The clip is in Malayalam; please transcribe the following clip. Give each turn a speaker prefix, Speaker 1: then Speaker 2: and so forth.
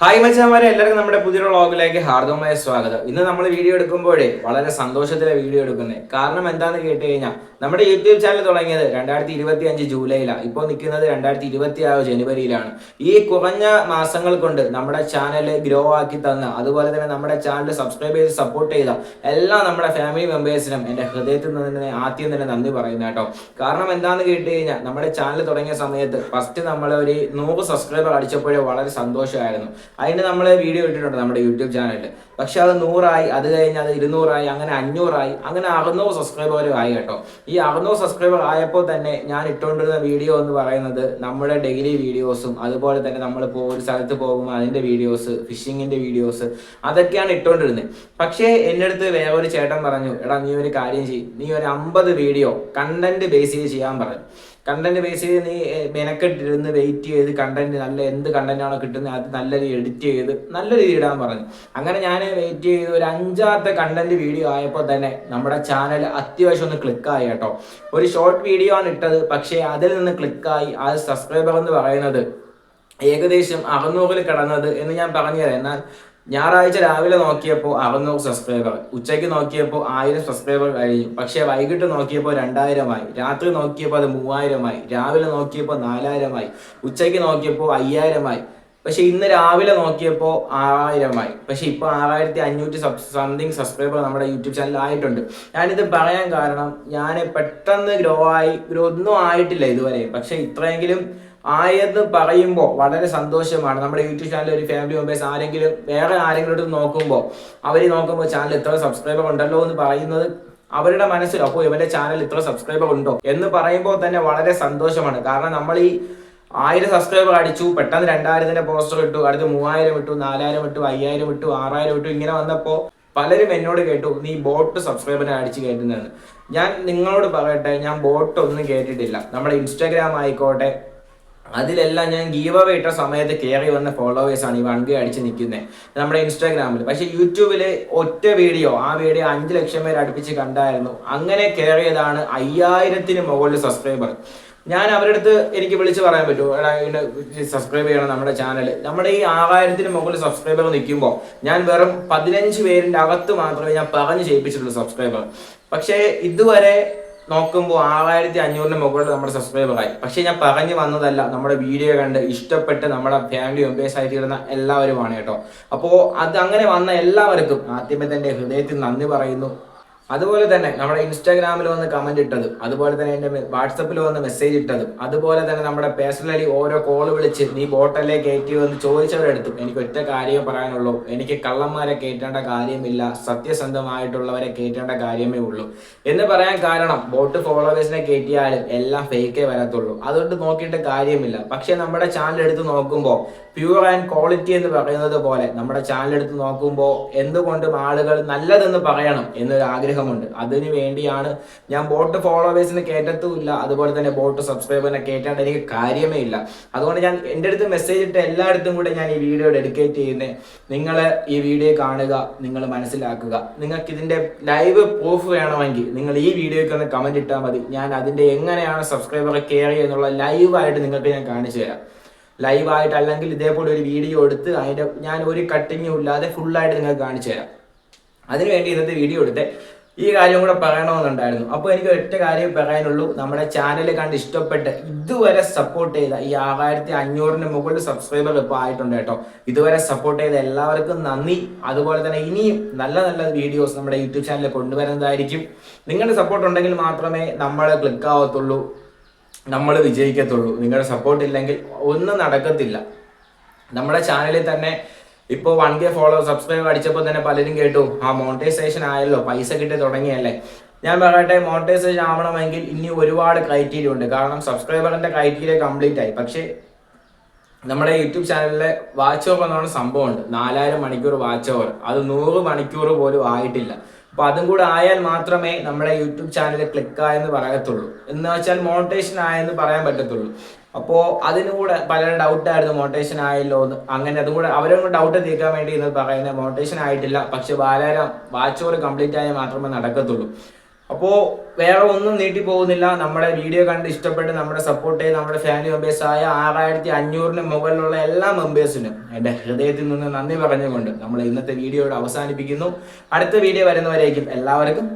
Speaker 1: ഹായ് മച്ചാമാരെ എല്ലാവർക്കും നമ്മുടെ പുതിയ വ്ളോഗിലേക്ക് ഹാർദവമായ സ്വാഗതം. ഇന്ന് നമ്മൾ വീഡിയോ എടുക്കുമ്പോഴേ വളരെ സന്തോഷത്തിലെ വീഡിയോ എടുക്കുന്നത് കാരണം എന്താണെന്ന് കേട്ട് കഴിഞ്ഞാൽ നമ്മുടെ യൂട്യൂബ് ചാനൽ തുടങ്ങിയത് രണ്ടായിരത്തി ഇരുപത്തി അഞ്ച് ജൂലൈയിലാണ് ഇപ്പോൾ നിൽക്കുന്നത് രണ്ടായിരത്തി ഇരുപത്തി ആറ് ജനുവരിയിലാണ്. ഈ കുറഞ്ഞ മാസങ്ങൾ കൊണ്ട് നമ്മുടെ ചാനൽ ഗ്രോ ആക്കി തന്ന അതുപോലെ തന്നെ നമ്മുടെ ചാനൽ സബ്സ്ക്രൈബ് ചെയ്ത് സപ്പോർട്ട് ചെയ്ത എല്ലാ നമ്മുടെ ഫാമിലി മെമ്പേഴ്സിനും എന്റെ ഹൃദയത്തിൽ നിന്ന് തന്നെ ആദ്യം തന്നെ നന്ദി പറയുന്നു കേട്ടോ. കാരണം എന്താണെന്ന് കേട്ട് കഴിഞ്ഞാൽ നമ്മുടെ ചാനൽ തുടങ്ങിയ സമയത്ത് ഫസ്റ്റ് നമ്മൾ ഒരു നൂറ് സബ്സ്ക്രൈബർ അടിച്ചപ്പോഴേ വളരെ സന്തോഷമായിരുന്നു. അതിന് നമ്മൾ വീഡിയോ ഇട്ടിട്ടുണ്ട് നമ്മുടെ യൂട്യൂബ് ചാനലിൽ പക്ഷെ അത് നൂറായി അത് കഴിഞ്ഞ് അത് ഇരുന്നൂറായി അങ്ങനെ അഞ്ഞൂറായി അങ്ങനെ അറുന്നൂറ് സബ്സ്ക്രൈബർ ആയി കേട്ടോ. ഈ അറുന്നൂറ് സബ്സ്ക്രൈബർ ആയപ്പോൾ തന്നെ ഞാൻ ഇട്ടുകൊണ്ടിരുന്ന വീഡിയോ എന്ന് പറയുന്നത് നമ്മുടെ ഡെയിലി വീഡിയോസും അതുപോലെ തന്നെ നമ്മൾ ഒരു സ്ഥലത്ത് പോകുമ്പോൾ അതിന്റെ വീഡിയോസ് ഫിഷിങ്ങിന്റെ വീഡിയോസ് അതൊക്കെയാണ് ഇട്ടുകൊണ്ടിരുന്നത്. പക്ഷേ എന്റെ അടുത്ത് വേറെ ഒരു ചേട്ടൻ പറഞ്ഞു എടാ നീ ഒരു കാര്യം ചെയ്യും. നീ ഒരു അമ്പത് വീഡിയോ കണ്ടന്റ് ബേസ് ചെയ്ത് ചെയ്യാൻ പറഞ്ഞു കണ്ടന്റ് ബേസ് ചെയ്ത് നീ മെനക്കെട്ടിരുന്ന് വെയിറ്റ് ചെയ്ത് കണ്ടന്റ് നല്ല എന്ത് കണ്ടന്റ് ആണോ കിട്ടുന്നത് അത് നല്ല രീതിയിൽ എഡിറ്റ് ചെയ്ത് നല്ല രീതിയിൽ ഇടാൻ പറഞ്ഞു. അങ്ങനെ ഞാൻ വെയിറ്റ് ചെയ്ത് ഒരു അഞ്ചാമത്തെ കണ്ടന്റ് വീഡിയോ ആയപ്പോൾ തന്നെ നമ്മുടെ ചാനൽ അത്യാവശ്യം ഒന്ന് ക്ലിക്കായി കേട്ടോ. ഒരു ഷോർട്ട് വീഡിയോ ആണ് ഇട്ടത് പക്ഷേ അതിൽ നിന്ന് ക്ലിക്കായി ആ സബ്സ്ക്രൈബർ എന്ന് പറയുന്നത് ഏകദേശം അറുന്നൂറിൽ കടന്നത് എന്ന് ഞാൻ പറഞ്ഞുതരാം. എന്നാൽ ഞായറാഴ്ച രാവിലെ നോക്കിയപ്പോൾ അറുന്നൂറ് സബ്സ്ക്രൈബർ ഉച്ചയ്ക്ക് നോക്കിയപ്പോൾ ആയിരം സബ്സ്ക്രൈബർ കഴിഞ്ഞു പക്ഷേ വൈകിട്ട് നോക്കിയപ്പോൾ രണ്ടായിരമായി. രാത്രി നോക്കിയപ്പോൾ അത് മൂവായിരമായി. രാവിലെ നോക്കിയപ്പോൾ നാലായിരമായി. ഉച്ചയ്ക്ക് നോക്കിയപ്പോൾ അയ്യായിരമായി. പക്ഷെ ഇന്ന് രാവിലെ നോക്കിയപ്പോൾ ആറായിരമായി. പക്ഷെ ഇപ്പൊ ആറായിരത്തി അഞ്ഞൂറ്റി സംതിങ് സബ്സ്ക്രൈബർ നമ്മുടെ യൂട്യൂബ് ചാനൽ ആയിട്ടുണ്ട്. ഞാനിത് പറയാൻ കാരണം ഞാൻ പെട്ടെന്ന് ഗ്രോ ആയി. ഗ്രോ ഒന്നും ആയിട്ടില്ല ഇതുവരെ. പക്ഷെ ഇത്രയെങ്കിലും ആയെന്ന് പറയുമ്പോൾ വളരെ സന്തോഷമാണ്. നമ്മുടെ യൂട്യൂബ് ചാനലിൽ ഒരു ഫാമിലി മെമ്പേഴ്സ് ആരെങ്കിലും വേറെ ആരെങ്കിലും നോക്കുമ്പോൾ അവർ നോക്കുമ്പോൾ ചാനൽ ഇത്ര സബ്സ്ക്രൈബർ ഉണ്ടല്ലോ എന്ന് പറയുന്നത് അവരുടെ മനസ്സിൽ അപ്പോൾ ഇവന്റെ ചാനൽ ഇത്ര സബ്സ്ക്രൈബർ ഉണ്ടോ? എന്ന് പറയുമ്പോൾ തന്നെ വളരെ സന്തോഷമാണ്. കാരണം നമ്മൾ ഈ ആയിരം സബ്സ്ക്രൈബർ അടിച്ചു പെട്ടെന്ന് രണ്ടായിരത്തിന്റെ പോസ്റ്റർ ഇട്ടു അടുത്ത് മൂവായിരം ഇട്ടു നാലായിരം ഇട്ടു അയ്യായിരം ഇട്ടു ആറായിരം ഇട്ടു ഇങ്ങനെ വന്നപ്പോൾ പലരും എന്നോട് കേട്ടു നീ ബോട്ട് സബ്സ്ക്രൈബറിനെ അടിച്ച് കയറ്റുന്നതാണ് ഞാൻ നിങ്ങളോട് പറയട്ടെ ഞാൻ ബോട്ട് ഒന്നും കേട്ടിട്ടില്ല. നമ്മുടെ ഇൻസ്റ്റാഗ്രാം ആയിക്കോട്ടെ അതിലെല്ലാം ഞാൻ ഗീവ് അവേ ഇട്ട സമയത്ത് കയറി വന്ന ഫോളോവേഴ്സ് ആണ് ഈ വൺ അടിച്ച് നിൽക്കുന്നത് നമ്മുടെ ഇൻസ്റ്റാഗ്രാമിൽ പക്ഷെ യൂട്യൂബിൽ ഒറ്റ വീഡിയോ ആ വീഡിയോ അഞ്ച് ലക്ഷം പേര് അടുപ്പിച്ച് കണ്ടായിരുന്നു. അങ്ങനെ കയറിയതാണ് അയ്യായിരത്തിന് മുകളിൽ സബ്സ്ക്രൈബർ ഞാൻ അവരുടെ അടുത്ത് എനിക്ക് വിളിച്ച് പറയാൻ പറ്റുമോ എടാ സബ്സ്ക്രൈബ് ചെയ്യണം നമ്മുടെ ചാനൽ നമ്മുടെ ഈ ആറായിരത്തിന് മുകളിൽ സബ്സ്ക്രൈബർ നിൽക്കുമ്പോൾ ഞാൻ വെറും പതിനഞ്ച് പേരിന്റെ അകത്ത് മാത്രമേ ഞാൻ പറഞ്ഞു ചെയ്യിപ്പിച്ചിട്ടുള്ളൂ സബ്സ്ക്രൈബർ പക്ഷേ ഇതുവരെ നോക്കുമ്പോൾ ആറായിരത്തി അഞ്ഞൂറിന് മുകളിൽ നമ്മുടെ സബ്സ്ക്രൈബറായി പക്ഷേ ഞാൻ പറഞ്ഞു വന്നതല്ല നമ്മുടെ വീഡിയോ കണ്ട് ഇഷ്ടപ്പെട്ട് നമ്മുടെ ഫാമിലി മെമ്പേഴ്സ് ആയി തീർന്ന എല്ലാവരുമാണ് കേട്ടോ. അപ്പോൾ അത് അങ്ങനെ വന്ന എല്ലാവർക്കും ആദ്യമേ തന്നെ ഹൃദയത്തിൽ നന്ദി പറയുന്നു. അതുപോലെ തന്നെ നമ്മുടെ ഇൻസ്റ്റാഗ്രാമിൽ വന്ന് കമന്റ് ഇട്ടതും അതുപോലെ തന്നെ എന്റെ വാട്സപ്പിൽ വന്ന് മെസ്സേജ് ഇട്ടതും അതുപോലെ തന്നെ നമ്മുടെ പേഴ്സണലി ഓരോ കോൾ വിളിച്ച് നീ ബോട്ടല്ലേ കയറ്റിയോ എന്ന് ചോദിച്ചവരെടുത്തും. എനിക്ക് ഒറ്റ കാര്യമേ പറയാനുള്ളൂ. എനിക്ക് കള്ളന്മാരെ കയറ്റേണ്ട കാര്യമില്ല. സത്യസന്ധമായിട്ടുള്ളവരെ കയറ്റേണ്ട കാര്യമേ ഉള്ളൂ. എന്ന് പറയാൻ കാരണം ബോട്ട് ഫോളോവേഴ്സിനെ കയറ്റിയാലും എല്ലാം ഫേക്കേ വരത്തുള്ളൂ. അതുകൊണ്ട് നോക്കിയിട്ട് കാര്യമില്ല. പക്ഷേ നമ്മുടെ ചാനൽ എടുത്ത് നോക്കുമ്പോൾ പ്യൂർ ആൻഡ് ക്വാളിറ്റി എന്ന് പറയുന്നത് പോലെ നമ്മുടെ ചാനൽ എടുത്ത് നോക്കുമ്പോൾ എന്തുകൊണ്ടും ആളുകൾ നല്ലതെന്ന് പറയണം എന്നൊരു ആഗ്രഹമുണ്ട് അതിനു വേണ്ടിയാണ് ഞാൻ ബോട്ട് ഫോളോവേഴ്സിന് കയറ്റത്തുമില്ല അതുപോലെ തന്നെ ബോട്ട് സബ്സ്ക്രൈബറിനെ കേട്ടാണ്ട് എനിക്ക് കാര്യമേ ഇല്ല. അതുകൊണ്ട് ഞാൻ എന്റെ അടുത്ത് മെസ്സേജ് ഇട്ട് എല്ലായിടത്തും കൂടെ ഞാൻ ഈ വീഡിയോ ഡെഡിക്കേറ്റ് ചെയ്യുന്നത് നിങ്ങൾ ഈ വീഡിയോ കാണുക നിങ്ങൾ മനസ്സിലാക്കുക. നിങ്ങൾക്ക് ഇതിന്റെ ലൈവ് പ്രൂഫ് വേണമെങ്കിൽ നിങ്ങൾ ഈ വീഡിയോയ്ക്ക് ഒന്ന് കമന്റ് ഇട്ടാൽ മതി. ഞാൻ അതിന്റെ എങ്ങനെയാണ് സബ്സ്ക്രൈബറെ കയറി എന്നുള്ള ലൈവായിട്ട് നിങ്ങൾക്ക് ഞാൻ കാണിച്ചു തരാം. ലൈവായിട്ട് അല്ലെങ്കിൽ ഇതേപോലെ ഒരു വീഡിയോ എടുത്ത് അതിന്റെ ഞാൻ ഒരു കട്ടിങ്ങും ഇല്ലാതെ ഫുള്ളായിട്ട് നിങ്ങൾക്ക് കാണിച്ചു തരാം. അതിനുവേണ്ടി ഇന്നത്തെ വീഡിയോ എടുത്ത്. ഈ കാര്യം കൂടെ പറയണമെന്നുണ്ടായിരുന്നു. അപ്പോൾ എനിക്ക് ഒറ്റ കാര്യം പറയാനുള്ളൂ. നമ്മുടെ ചാനൽ കണ്ട് ഇഷ്ടപ്പെട്ട് ഇതുവരെ സപ്പോർട്ട് ചെയ്ത ഈ ആറായിരത്തി അഞ്ഞൂറിന് മുകളിൽ സബ്സ്ക്രൈബർ ഇപ്പോൾ ആയിട്ടുണ്ട് കേട്ടോ. ഇതുവരെ സപ്പോർട്ട് ചെയ്ത എല്ലാവർക്കും നന്ദി. അതുപോലെ തന്നെ ഇനിയും നല്ല നല്ല വീഡിയോസ് നമ്മുടെ യൂട്യൂബ് ചാനലിൽ കൊണ്ടുവരുന്നതായിരിക്കും. നിങ്ങളുടെ സപ്പോർട്ട് ഉണ്ടെങ്കിൽ മാത്രമേ നമ്മൾ ക്ലിക്ക് ആവത്തുള്ളൂ. നമ്മൾ വിജയിക്കത്തുള്ളൂ. നിങ്ങളുടെ സപ്പോർട്ട് ഇല്ലെങ്കിൽ ഒന്നും നടക്കത്തില്ല. നമ്മുടെ ചാനലിൽ തന്നെ ഇപ്പോൾ വൺ കെ ഫോളോ സബ്സ്ക്രൈബ് അടിച്ചപ്പോൾ തന്നെ പലരും കേട്ടു ആ മോണിറ്റൈസേഷൻ ആയല്ലോ പൈസ കിട്ടി തുടങ്ങിയല്ലേ? ഞാൻ പറയട്ടെ മോണിറ്റൈസേഷൻ ആവണമെങ്കിൽ ഇനി ഒരുപാട് ക്രൈറ്റീരിയ ഉണ്ട്. കാരണം സബ്സ്ക്രൈബറിന്റെ ക്രൈറ്റീരിയ കംപ്ലീറ്റ് ആയി. പക്ഷേ നമ്മുടെ യൂട്യൂബ് ചാനലിലെ വാച്ച് ഓവർ എന്ന് പറഞ്ഞ സംഭവമുണ്ട്. നാലായിരം മണിക്കൂർ വാച്ച് ഓവർ അത് നൂറ് മണിക്കൂർ പോലും ആയിട്ടില്ല. അപ്പൊ അതും കൂടെ ആയാൽ മാത്രമേ നമ്മുടെ യൂട്യൂബ് ചാനൽ ക്ലിക്ക് ആയെന്ന് പറയത്തുള്ളൂ. എന്ന് വെച്ചാൽ മോണിറ്റേഷൻ ആയെന്ന് പറയാൻ പറ്റത്തുള്ളൂ. അപ്പോൾ അതിനും കൂടെ ഡൗട്ട് ആയിരുന്നു മോട്ടേഷൻ ആയല്ലോ അങ്ങനെ അതും കൂടെ ഡൗട്ട് തീർക്കാൻ വേണ്ടി ഇന്ന് പറയുന്നത് മോട്ടേഷൻ ആയിട്ടില്ല പക്ഷെ ബാലാരം വാച്ച് ഓവർ കംപ്ലീറ്റ് ആയാൽ മാത്രമേ നടക്കത്തുള്ളൂ. അപ്പോ വേറെ ഒന്നും നീട്ടി പോകുന്നില്ല. നമ്മുടെ വീഡിയോ കണ്ട് ഇഷ്ടപ്പെട്ട് നമ്മുടെ സപ്പോർട്ട് ചെയ്ത് നമ്മുടെ ഫാമിലി മെമ്പേഴ്സ് ആയ ആറായിരത്തി അഞ്ഞൂറിന് മുകളിലുള്ള എല്ലാ മെമ്പേഴ്സിനും എന്റെ ഹൃദയത്തിൽ നിന്ന് നന്ദി പറഞ്ഞുകൊണ്ട് നമ്മൾ ഇന്നത്തെ വീഡിയോയുടെ അവസാനിപ്പിക്കുന്നു. അടുത്ത വീഡിയോ വരുന്നവരേക്കും എല്ലാവർക്കും